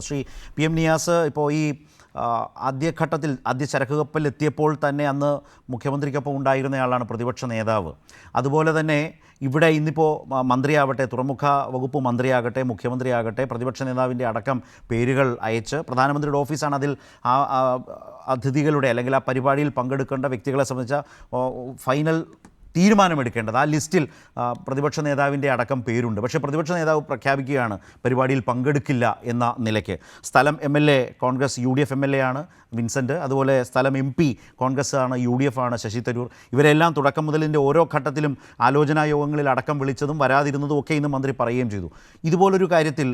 Shri P M Niyas ഇപ്പോൾ ഈ ആദ്യഘട്ടത്തിൽ ആദ്യ ചരക്ക് കപ്പൽ എത്തിയപ്പോൾ തന്നെ അന്ന് മുഖ്യമന്ത്രിക്കൊപ്പം ഉണ്ടായിരുന്നയാളാണ് പ്രതിപക്ഷ നേതാവ്. അതുപോലെ തന്നെ ഇവിടെ ഇന്നിപ്പോൾ മന്ത്രിയാവട്ടെ തുറമുഖ വകുപ്പ് മന്ത്രിയാകട്ടെ മുഖ്യമന്ത്രിയാകട്ടെ പ്രതിപക്ഷ നേതാവിന്റെ അടക്കം പേരുകൾ അയച്ച് പ്രധാനമന്ത്രിയുടെ ഓഫീസാണ് അതിൽ ആ, അതിഥികളുടെ അല്ലെങ്കിൽ ആ പരിപാടിയിൽ പങ്കെടുക്കേണ്ട വ്യക്തികളെ സംബന്ധിച്ച ഫൈനൽ തീരുമാനമെടുക്കേണ്ടത്. ആ ലിസ്റ്റിൽ പ്രതിപക്ഷ നേതാവിന്റെ അടക്കം പേരുണ്ട്. പക്ഷേ പ്രതിപക്ഷ നേതാവ് പ്രഖ്യാപിക്കുകയാണ് പരിപാടിയിൽ പങ്കെടുക്കില്ല എന്ന നിലയ്ക്ക്. സ്ഥലം M L A Congress U D F M L A ആണ് വിൻസെന്റ് അതുപോലെ സ്ഥലം എം പി കോൺഗ്രസ് ആണ് യു ഡി എഫ് ആണ് ശശി തരൂർ. ഇവരെല്ലാം തുടക്കം മുതലിന്റെ ഓരോ ഘട്ടത്തിലും ആലോചനാ യോഗങ്ങളിൽ അടക്കം വിളിച്ചതും വരാതിരുന്നതും ഒക്കെ ഇന്ന് മന്ത്രി പറയുകയും ചെയ്തു. ഇതുപോലൊരു കാര്യത്തിൽ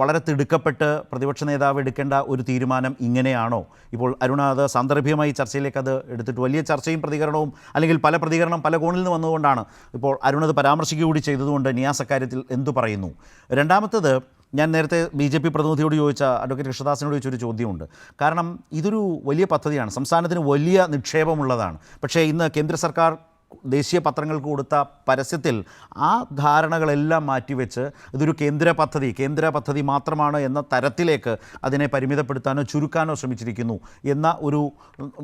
വളരെ തിടുക്കപ്പെട്ട് പ്രതിപക്ഷ നേതാവ് എടുക്കേണ്ട ഒരു തീരുമാനം ഇങ്ങനെയാണോ? ഇപ്പോൾ അരുണ അത് സാന്ദർഭികമായി ചർച്ചയിലേക്ക് അത് എടുത്തിട്ട് വലിയ ചർച്ചയും പ്രതികരണവും അല്ലെങ്കിൽ പല പ്രതികരണം പല കോണിൽ നിന്ന് വന്നതുകൊണ്ടാണ് ഇപ്പോൾ അരുണത് പരാമർശിക്കുക കൂടി ചെയ്തതുകൊണ്ട് നിയാസ് അക്കാര്യത്തിൽ എന്തു പറയുന്നു? രണ്ടാമത്തത് ഞാൻ നേരത്തെ ബി ജെ പി പ്രതിനിധിയോട് ചോദിച്ച അഡ്വക്കേറ്റ് കൃഷ്ണദാസിനോട് ചോദിച്ചൊരു ചോദ്യമുണ്ട്. കാരണം ഇതൊരു വലിയ പദ്ധതിയാണ്. സംസ്ഥാനത്തിന് വലിയ നിക്ഷേപമുള്ളതാണ്. പക്ഷേ ഇന്ന് കേന്ദ്ര സർക്കാർ ദേശീയ പത്രങ്ങൾക്ക് കൊടുത്ത പരസ്യത്തിൽ ആ ധാരണകളെല്ലാം മാറ്റിവെച്ച് ഇതൊരു കേന്ദ്ര പദ്ധതി കേന്ദ്ര പദ്ധതി മാത്രമാണ് എന്ന തരത്തിലേക്ക് അതിനെ പരിമിതപ്പെടുത്താനോ ചുരുക്കാനോ ശ്രമിച്ചിരിക്കുന്നു എന്ന ഒരു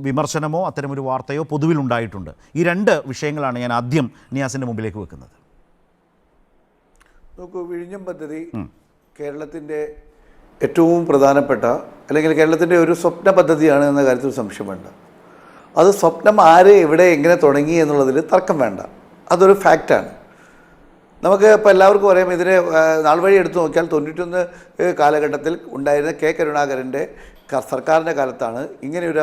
വിമർശനമോ അത്തരമൊരു വാർത്തയോ പൊതുവിലുണ്ടായിട്ടുണ്ട് ഈ രണ്ട് വിഷയങ്ങളാണ് ഞാൻ ആദ്യം നിയാസിന്റെ മുമ്പിലേക്ക് വെക്കുന്നത്. നോക്കൂ വിഴിഞ്ഞം പദ്ധതി കേരളത്തിന്റെ ഏറ്റവും പ്രധാനപ്പെട്ട അല്ലെങ്കിൽ കേരളത്തിന്റെ ഒരു സ്വപ്ന പദ്ധതിയാണ് എന്ന കാര്യത്തിൽ സംശയം വേണ്ട അത് സ്വപ്നം ആര് എവിടെ എങ്ങനെ തുടങ്ങി എന്നുള്ളതിൽ തർക്കം വേണ്ട. അതൊരു ഫാക്റ്റാണ്. നമുക്ക് ഇപ്പോൾ എല്ലാവർക്കും അറിയാം ഇതിനെ നാൾ വഴി എടുത്തു നോക്കിയാൽ തൊണ്ണൂറ്റൊന്ന് കാലഘട്ടത്തിൽ ഉണ്ടായിരുന്ന കെ കരുണാകരന്റെ സർക്കാരിന്റെ കാലത്താണ് ഇങ്ങനെ ഒരു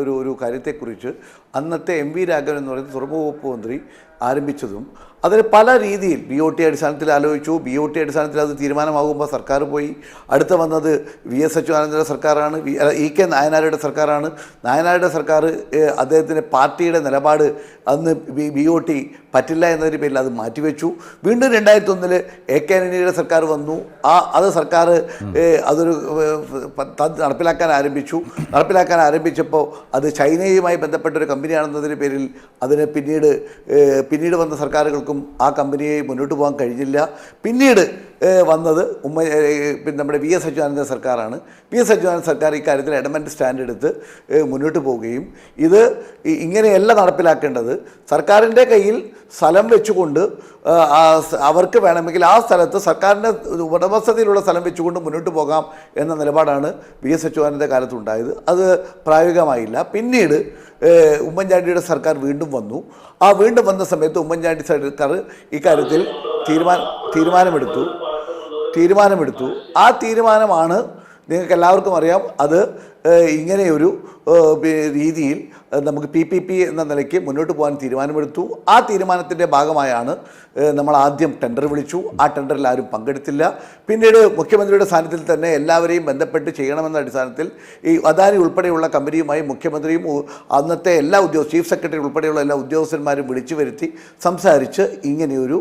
ഒരു ഒരു കാര്യത്തെക്കുറിച്ച് അന്നത്തെ എം വി രാഘവൻ എന്ന് പറയുന്ന തുറമുഖ വകുപ്പ് മന്ത്രി ആരംഭിച്ചതും അതിന് പല രീതിയിൽ ബി ഒ ടി അടിസ്ഥാനത്തിൽ ആലോചിച്ചു. ബി ഒ ടി അടിസ്ഥാനത്തിൽ അത് തീരുമാനമാകുമ്പോൾ സർക്കാർ പോയി. അടുത്ത വന്നത് വി എസ് അച്യുതാനന്ദന്റെ സർക്കാരാണ്. ഇ കെ നായനാരുടെ സർക്കാരാണ്. നായനാരുടെ സർക്കാർ അദ്ദേഹത്തിന്റെ പാർട്ടിയുടെ നിലപാട് അന്ന് ബി ഒ ടി പറ്റില്ല എന്നതിന്റെ പേരിൽ അത് മാറ്റിവെച്ചു. വീണ്ടും രണ്ടായിരത്തി ഒന്നിൽ എ കെ ആന്റണിയുടെ സർക്കാർ വന്നു. ആ അത് സർക്കാർ അതൊരു നടപ്പിലാക്കാൻ ആരംഭിച്ചു. നടപ്പിലാക്കാൻ ആരംഭിച്ചപ്പോൾ അത് ചൈനയുമായി ബന്ധപ്പെട്ട ഒരു കമ്പനിയാണെന്നതിന്റെ പേരിൽ അതിന് പിന്നീട് പിന്നീട് വന്ന സർക്കാരുകൾക്കും ആ കമ്പനിയെ മുന്നോട്ട് പോകാൻ കഴിഞ്ഞില്ല. പിന്നീട് വന്നത് ഉമ്മ പിന്നെ നമ്മുടെ വി എസ് അച്യുതാനന്ദ സർക്കാരാണ്. വി എസ് അച്യുതാനന്ദ സർക്കാർ ഇക്കാര്യത്തിൽ എഡമെന്റ് സ്റ്റാൻഡ് എടുത്ത് മുന്നോട്ട് പോവുകയും ഇത് ഇങ്ങനെയല്ല നടപ്പിലാക്കേണ്ടത്. സർക്കാരിന്റെ കയ്യിൽ സ്ഥലം വെച്ചുകൊണ്ട് അവർക്ക് വേണമെങ്കിൽ ആ സ്ഥലത്ത് സർക്കാരിന്റെ ഉടമസ്ഥതയിലുള്ള സ്ഥലം വെച്ചുകൊണ്ട് മുന്നോട്ട് പോകാം എന്ന നിലപാടാണ് വി എസ് അച്യുതാനന്ദ കാലത്ത് ഉണ്ടായത് അത് പ്രായോഗികമായില്ല. പിന്നീട് ഉമ്മൻചാണ്ടിയുടെ സർക്കാർ വീണ്ടും വന്നു. ആ വീണ്ടും വന്ന സമയത്ത് ഉമ്മൻചാണ്ടി സർക്കാർ ഇക്കാര്യത്തിൽ തീരുമാനം തീരുമാനമെടുത്തു. തീരുമാനമെടുത്തു. ആ തീരുമാനമാണ് നിങ്ങൾക്ക് എല്ലാവർക്കും അറിയാം. അത് ഇങ്ങനെയൊരു രീതിയിൽ നമുക്ക് പി പി പി എന്ന നിലയ്ക്ക് മുന്നോട്ട് പോകാൻ തീരുമാനമെടുത്തു. ആ തീരുമാനത്തിന്റെ ഭാഗമായാണ് നമ്മൾ ആദ്യം ടെൻഡർ വിളിച്ചു. ആ ടെൻഡറിൽ ആരും പങ്കെടുത്തില്ല. പിന്നീട് മുഖ്യമന്ത്രിയുടെ സാന്നിധ്യത്തിൽ തന്നെ എല്ലാവരെയും ബന്ധപ്പെട്ട് ചെയ്യണമെന്ന അടിസ്ഥാനത്തിൽ ഈ അദാനി ഉൾപ്പെടെയുള്ള കമ്പനിയുമായി മുഖ്യമന്ത്രിയും അന്നത്തെ എല്ലാ ഉദ്യോഗ ചീഫ് സെക്രട്ടറി ഉൾപ്പെടെയുള്ള എല്ലാ ഉദ്യോഗസ്ഥന്മാരും വിളിച്ചു വരുത്തി സംസാരിച്ച് ഇങ്ങനെയൊരു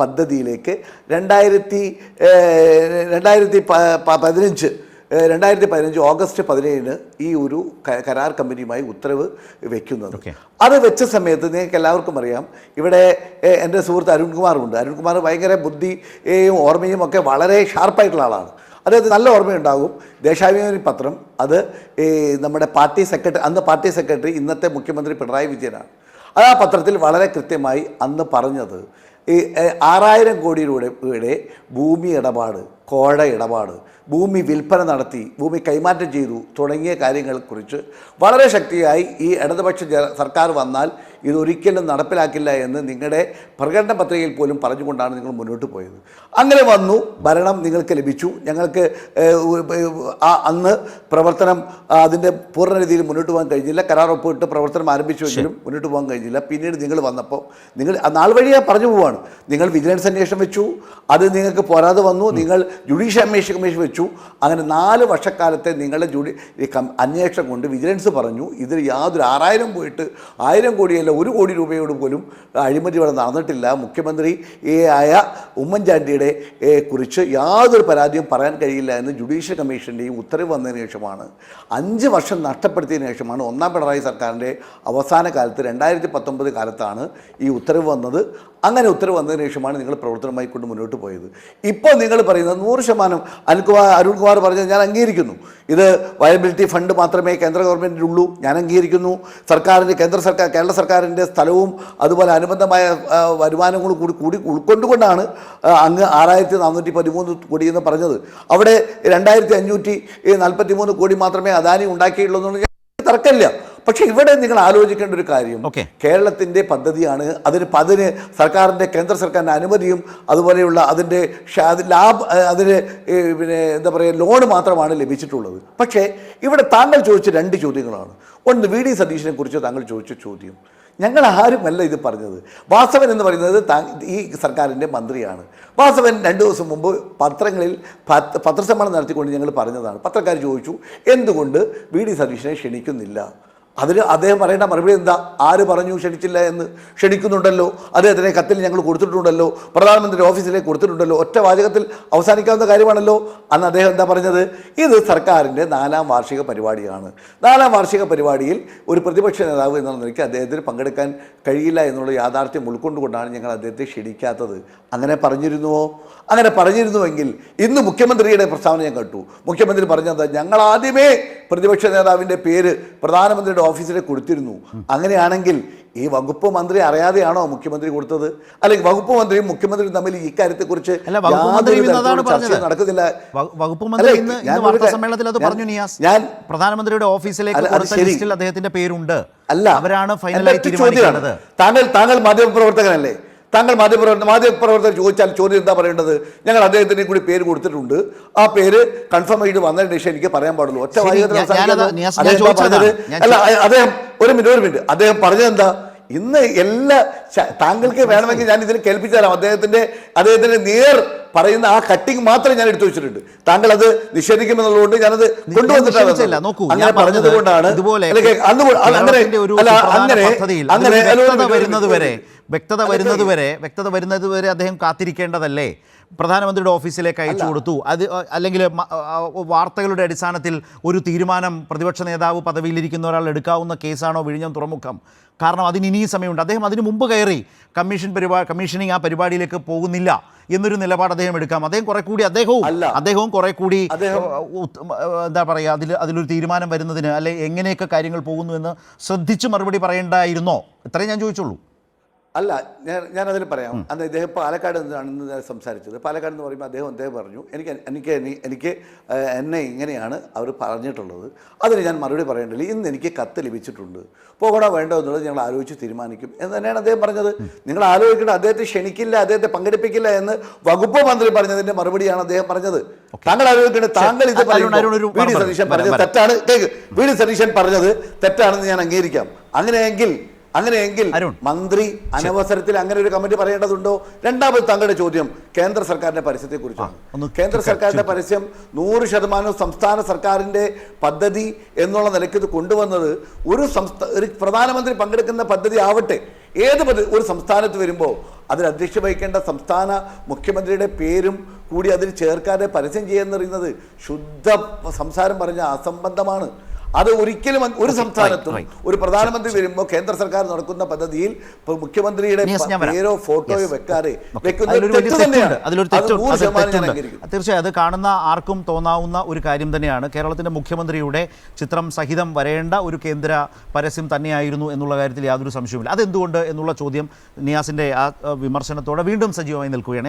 പദ്ധതിയിലേക്ക് രണ്ടായിരത്തി രണ്ടായിരത്തി പതിനഞ്ച് രണ്ടായിരത്തി പതിനഞ്ച് ഓഗസ്റ്റ് പതിനേഴിന് ഈ ഒരു കരാർ കമ്പനിയുമായി ഉത്തരവ് വെക്കുന്നത്. അത് വെച്ച സമയത്ത് നിങ്ങൾക്ക് എല്ലാവർക്കും അറിയാം ഇവിടെ എന്റെ സുഹൃത്ത് അരുൺകുമാറുണ്ട്. അരുൺകുമാർ ഭയങ്കര ബുദ്ധിയും ഓർമ്മയും ഒക്കെ വളരെ ഷാർപ്പായിട്ടുള്ള ആളാണ്. അദ്ദേഹത്തിന് നല്ല ഓർമ്മയുണ്ടാകും. ദേശാഭിമാനി പത്രം അത് ഈ നമ്മുടെ പാർട്ടി സെക്രട്ടറി അന്ന് പാർട്ടി സെക്രട്ടറി ഇന്നത്തെ മുഖ്യമന്ത്രി പിണറായി വിജയനാണ്. അത് ആ പത്രത്തിൽ വളരെ കൃത്യമായി അന്ന് പറഞ്ഞത് ഈ ആറായിരം കോടി രൂപയുടെ ഭൂമി ഇടപാട് കോഴ ഇടപാട് ഭൂമി വിൽപ്പന നടത്തി ഭൂമി കൈമാറ്റം ചെയ്തു തുടങ്ങിയ കാര്യങ്ങളെക്കുറിച്ച് വളരെ ശക്തിയായി ഈ ഇടതുപക്ഷ സർക്കാർ വന്നാൽ ഇതൊരിക്കലും നടപ്പിലാക്കില്ല എന്ന് നിങ്ങളുടെ പ്രകടന പത്രികയിൽ പോലും പറഞ്ഞുകൊണ്ടാണ് നിങ്ങൾ മുന്നോട്ട് പോയത്. അങ്ങനെ വന്നു ഭരണം നിങ്ങൾക്ക് ലഭിച്ചു. ഞങ്ങൾക്ക് അന്ന് പ്രവർത്തനം അതിന്റെ പൂർണ രീതിയിൽ മുന്നോട്ട് പോകാൻ കഴിഞ്ഞില്ല. കരാർ ഒപ്പിട്ട് പ്രവർത്തനം ആരംഭിച്ചുവെങ്കിലും മുന്നോട്ട് പോകാൻ കഴിഞ്ഞില്ല. പിന്നീട് നിങ്ങൾ വന്നപ്പോൾ നിങ്ങൾ ആ നാൾ വഴിയെ പറഞ്ഞു പോവാണ്. നിങ്ങൾ വിജിലൻസ് അന്വേഷണം വെച്ചു. അത് നിങ്ങൾക്ക് പോരാതെ വന്നു. നിങ്ങൾ ജുഡീഷ്യൽ അന്വേഷണ കമ്മീഷൻ വെച്ചു. അങ്ങനെ നാല് വർഷക്കാലത്തെ നിങ്ങളുടെ ജുഡി അന്വേഷണം കൊണ്ട് വിജിലൻസ് പറഞ്ഞു ഇതിൽ യാതൊരു ആറായിരം പോയിട്ട് ആയിരം കോടിയല്ല രൂപയില്ല ഒരു കോടി രൂപയോട് പോലും അഴിമതി ഇവിടെ നടന്നിട്ടില്ല. മുഖ്യമന്ത്രി ആയ ഉമ്മൻചാണ്ടിയുടെ കുറിച്ച് യാതൊരു പരാതിയും പറയാൻ കഴിയില്ല എന്ന് ജുഡീഷ്യൽ കമ്മീഷന്റെയും ഉത്തരവ് വന്നതിന് ശേഷമാണ്. അഞ്ച് വർഷം നഷ്ടപ്പെടുത്തിയതിന് ശേഷമാണ് ഒന്നാം പിണറായി സർക്കാരിന്റെ അവസാന കാലത്ത് രണ്ടായിരത്തി പത്തൊമ്പത് കാലത്താണ് ഈ ഉത്തരവ് വന്നത്. അങ്ങനെ ഉത്തരവ് വന്നതിന് ശേഷമാണ് നിങ്ങൾ പ്രവർത്തനമായി കൊണ്ട് മുന്നോട്ട് പോയത്. ഇപ്പോൾ നിങ്ങൾ പറയുന്നത് നൂറ് ശതമാനം അനിൽകുമാർ അരുൺകുമാർ പറഞ്ഞത് ഞാൻ അംഗീകരിക്കുന്നു. ഇത് വയബിലിറ്റി ഫണ്ട് മാത്രമേ കേന്ദ്ര ഗവൺമെന്റിനുള്ളൂ ഞാൻ അംഗീകരിക്കുന്നു. സർക്കാരിന്റെ കേന്ദ്ര സർക്കാർ കേരള സർക്കാരിന്റെ സ്ഥലവും അതുപോലെ അനുബന്ധമായ ആ, വരുമാനങ്ങളും കൂടി കൂടി ഉൾക്കൊണ്ടുകൊണ്ടാണ് അങ്ങ് ആറായിരത്തി നാനൂറ്റി പതിമൂന്ന് കോടി എന്ന് പറഞ്ഞത്. അവിടെ രണ്ടായിരത്തി അഞ്ഞൂറ്റി നാൽപ്പത്തി മൂന്ന് കോടി മാത്രമേ അദാനി ഉണ്ടാക്കിയുള്ളൂ എന്നുള്ളത് തർക്കമില്ല. പക്ഷെ ഇവിടെ നിങ്ങൾ ആലോചിക്കേണ്ട ഒരു കാര്യം കേരളത്തിന്റെ പദ്ധതിയാണ് അതിന് അതിന് സർക്കാരിന്റെ കേന്ദ്ര സർക്കാരിന്റെ അനുമതിയും അതുപോലെയുള്ള അതിന്റെ ലാബ് അതിന് പിന്നെ എന്താ പറയുക ലോണ് മാത്രമാണ് ലഭിച്ചിട്ടുള്ളത്. പക്ഷേ ഇവിടെ താങ്കൾ ചോദിച്ച രണ്ട് ചോദ്യങ്ങളാണ്. ഒന്ന് വി ഡി സതീശനെ കുറിച്ച് താങ്കൾ ചോദിച്ച ചോദ്യം. ഞങ്ങൾ ആരുമല്ല ഇത് പറഞ്ഞത്. വാസവൻ എന്ന് പറയുന്നത് ഈ സർക്കാരിന്റെ മന്ത്രിയാണ്. വാസവൻ രണ്ട് ദിവസം മുമ്പ് പത്രങ്ങളിൽ പത്ര പത്രസമ്മേളനം നടത്തിക്കൊണ്ട് ഞങ്ങൾ പറഞ്ഞതാണ്. പത്രക്കാർ ചോദിച്ചു എന്തുകൊണ്ട് വി ഡി സതീശനെ ക്ഷണിക്കുന്നില്ല? അതിന് അദ്ദേഹം പറയേണ്ട മറുപടി എന്താ? ആര് പറഞ്ഞു ക്ഷണിച്ചില്ല എന്ന് ക്ഷണിക്കുന്നുണ്ടല്ലോ. അദ്ദേഹത്തിനെ കത്തിൽ ഞങ്ങൾ കൊടുത്തിട്ടുണ്ടല്ലോ. പ്രധാനമന്ത്രി ഓഫീസിലേക്ക് കൊടുത്തിട്ടുണ്ടല്ലോ. ഒറ്റ വാചകത്തിൽ അവസാനിക്കാവുന്ന കാര്യമാണല്ലോ. അന്ന് അദ്ദേഹം എന്താ പറഞ്ഞത്? ഇത് സർക്കാരിന്റെ നാലാം വാർഷിക പരിപാടിയാണ്. നാലാം വാർഷിക പരിപാടിയിൽ ഒരു പ്രതിപക്ഷ നേതാവ് എന്നുള്ള നിലയ്ക്ക് അദ്ദേഹത്തിന് പങ്കെടുക്കാൻ കഴിയില്ല എന്നുള്ള യാഥാർത്ഥ്യം ഉൾക്കൊണ്ടുകൊണ്ടാണ് ഞങ്ങൾ അദ്ദേഹത്തെ ക്ഷണിക്കാത്തത്. അങ്ങനെ പറഞ്ഞിരുന്നുവോ? അങ്ങനെ പറഞ്ഞിരുന്നുവെങ്കിൽ ഇന്ന് മുഖ്യമന്ത്രിയുടെ പ്രസ്താവന ഞാൻ കേട്ടു. മുഖ്യമന്ത്രി പറഞ്ഞത് ഞങ്ങൾ ആദ്യമേ പ്രതിപക്ഷ നേതാവിന്റെ പേര് പ്രധാനമന്ത്രിയുടെ ഓഫീസിലേക്ക് കൊടുത്തിരുന്നു. അങ്ങനെയാണെങ്കിൽ ഈ വകുപ്പ് മന്ത്രി അറിയാതെയാണോ മുഖ്യമന്ത്രി കൊടുത്തത്? അല്ലെങ്കിൽ വകുപ്പ് മന്ത്രിയും മുഖ്യമന്ത്രിയും തമ്മിൽ ഈ കാര്യത്തെക്കുറിച്ച്. നടക്കുന്നില്ല. വകുപ്പ് മന്ത്രി ഇന്ന് സമ്മേളനത്തിൽ അത് പറഞ്ഞു നിയാസ്. ഞാൻ പ്രധാനമന്ത്രിയുടെ ഓഫീസിലേക്ക് കൊടുത്ത ലിസ്റ്റിൽ അദ്ദേഹത്തിന്റെ പേരുണ്ട്. അല്ല അവരാണ് ഫൈനലായി തീരുമാനിക്കുന്നത്. താങ്കൾ താങ്കൾ മാധ്യമപ്രവർത്തകനല്ലേ? താങ്കൾ മാധ്യമപ്രവർത്തന മാധ്യമപ്രവർത്തകർ ചോദിച്ചാൽ ചോദ്യം എന്താ പറയേണ്ടത്? ഞങ്ങൾ അദ്ദേഹത്തിന് കൂടി പേര് കൊടുത്തിട്ടുണ്ട്. ആ പേര് കൺഫേം ചെയ്ത് വന്നതിന് ശേഷം എനിക്ക് പറയാൻ പാടുള്ളൂ. ഒറ്റ അല്ല അദ്ദേഹം ഒരു മിനിറ്റ് ഒരു മിനിറ്റ്. അദ്ദേഹം പറഞ്ഞത് എന്താ ഇന്ന് എല്ലാ താങ്കൾക്ക് വേണമെങ്കിൽ ഞാൻ ഇതിന് കേൾപ്പിച്ചു തരാം അദ്ദേഹത്തിന്റെ അദ്ദേഹത്തിന്റെ നേർ പറയുന്ന ആ കട്ടിങ് മാത്രം ഞാൻ എടുത്തു വെച്ചിട്ടുണ്ട്. താങ്കൾ അത് നിഷേധിക്കുമെന്നുള്ളതുകൊണ്ട് ഞാനത് അങ്ങനെ ഞാൻ പറഞ്ഞത് കൊണ്ടാണ് അങ്ങനെ അങ്ങനെ അങ്ങനെ വരുന്നത് വരെ. വ്യക്തത വരുന്നത്. വരെ വ്യക്തത വരുന്നത് വരെ അദ്ദേഹം കാത്തിരിക്കേണ്ടതല്ലേ? പ്രധാനമന്ത്രിയുടെ ഓഫീസിലേക്ക് അയച്ചു കൊടുത്തു. അത് അല്ലെങ്കിൽ വാർത്തകളുടെ അടിസ്ഥാനത്തിൽ ഒരു തീരുമാനം പ്രതിപക്ഷ നേതാവ് പദവിയിലിരിക്കുന്ന ഒരാൾ എടുക്കാവുന്ന കേസാണോ വിഴിഞ്ഞം തുറമുഖം? കാരണം അതിന് ഇനിയും സമയമുണ്ട്. അദ്ദേഹം അതിന് മുമ്പ് കയറി കമ്മീഷൻ പരിപാടി കമ്മീഷനിങ് ആ പരിപാടിയിലേക്ക് പോകുന്നില്ല എന്നൊരു നിലപാട് അദ്ദേഹം എടുക്കാം. അദ്ദേഹം കുറെ കൂടി അദ്ദേഹവും. അദ്ദേഹവും കുറെ കൂടി എന്താ പറയുക അതിൽ അതിലൊരു തീരുമാനം വരുന്നതിന് അല്ലെ എങ്ങനെയൊക്കെ കാര്യങ്ങൾ പോകുന്നു എന്ന് ശ്രദ്ധിച്ച് മറുപടി പറയേണ്ടായിരുന്നോ? ഇത്രയും ഞാൻ ചോദിച്ചുള്ളൂ. അല്ല ഞാൻ ഞാൻ പറയാം. അന്ന് ഇദ്ദേഹം പാലക്കാട് നിന്നാണ് സംസാരിച്ചത്. പാലക്കാട് എന്ന് പറയുമ്പോൾ അദ്ദേഹം അദ്ദേഹം പറഞ്ഞു എനിക്ക് എനിക്ക് എനിക്ക് എന്നെ ഇങ്ങനെയാണ് അവർ പറഞ്ഞിട്ടുള്ളത്. അതിന് ഞാൻ മറുപടി പറയേണ്ടത് ഇന്ന് എനിക്ക് കത്ത് ലഭിച്ചിട്ടുണ്ട്. പോകണോ വേണ്ടോ എന്നുള്ളത് ഞങ്ങൾ ആലോചിച്ച് തീരുമാനിക്കും. എന്ന് തന്നെയാണ് അദ്ദേഹം പറഞ്ഞത്. നിങ്ങൾ ആലോചിക്കണം അദ്ദേഹത്തെ ക്ഷണിക്കില്ല അദ്ദേഹത്തെ പങ്കെടുപ്പിക്കില്ല എന്ന് വകുപ്പ് മന്ത്രി പറഞ്ഞതിന്റെ മറുപടിയാണ് അദ്ദേഹം പറഞ്ഞത്. താങ്കൾ ആലോചിക്കേണ്ടത് താങ്കൾ ഇത് പറഞ്ഞു വി ഡി സതീശൻ പറഞ്ഞത് തെറ്റാണ്. കേക്ക്. വി ഡി സതീശൻ പറഞ്ഞത് തെറ്റാണെന്ന് ഞാൻ അംഗീകരിക്കാം. അങ്ങനെയെങ്കിൽ അങ്ങനെയെങ്കിൽ മന്ത്രി അനവസരത്തിൽ അങ്ങനെ ഒരു കമ്മിറ്റി പറയേണ്ടതുണ്ടോ? രണ്ടാമത് താങ്കളുടെ ചോദ്യം കേന്ദ്ര സർക്കാരിന്റെ പരസ്യത്തെ കുറിച്ചാണ് ഒന്ന് കേന്ദ്ര സർക്കാരിന്റെ പരസ്യം നൂറ് ശതമാനവും സംസ്ഥാന സർക്കാരിന്റെ പദ്ധതി എന്നുള്ള നിലയ്ക്ക് ഇത് കൊണ്ടുവന്നത് ഒരു സംസ്ഥാന ഒരു പ്രധാനമന്ത്രി പങ്കെടുക്കുന്ന പദ്ധതി ആവട്ടെ ഏത് പദ്ധതി ഒരു സംസ്ഥാനത്ത് വരുമ്പോൾ അതിൽ അധ്യക്ഷ വഹിക്കേണ്ട സംസ്ഥാന മുഖ്യമന്ത്രിയുടെ പേരും കൂടി അതിൽ ചേർക്കാതെ പരസ്യം ചെയ്യുന്നറിയുന്നത് ശുദ്ധ സംസാരം പറഞ്ഞ അസംബന്ധമാണ്. അത് ഒരിക്കലും ഒരു സംസ്ഥാനത്തും ഒരു പ്രധാനമന്ത്രി വരുമ്പോൾ കേന്ദ്ര സർക്കാർ നടക്കുന്ന പദ്ധതിയിൽ മുഖ്യമന്ത്രിയുടെ പേരോ ഫോട്ടോയോ വെക്കാതെ. തീർച്ചയായും അത് കാണുന്ന ആർക്കും തോന്നാവുന്ന ഒരു കാര്യം തന്നെയാണ്. കേരളത്തിന്റെ മുഖ്യമന്ത്രിയുടെ ചിത്രം സഹിതം വരേണ്ട ഒരു കേന്ദ്ര പരസ്യം തന്നെയായിരുന്നു എന്നുള്ള കാര്യത്തിൽ യാതൊരു സംശയവുമില്ല. അതെന്തുകൊണ്ട് എന്നുള്ള ചോദ്യം നിയാസിന്റെ ആ ആ, വിമർശനത്തോടെ വീണ്ടും സജീവമായി നിൽക്കുകയാണ്.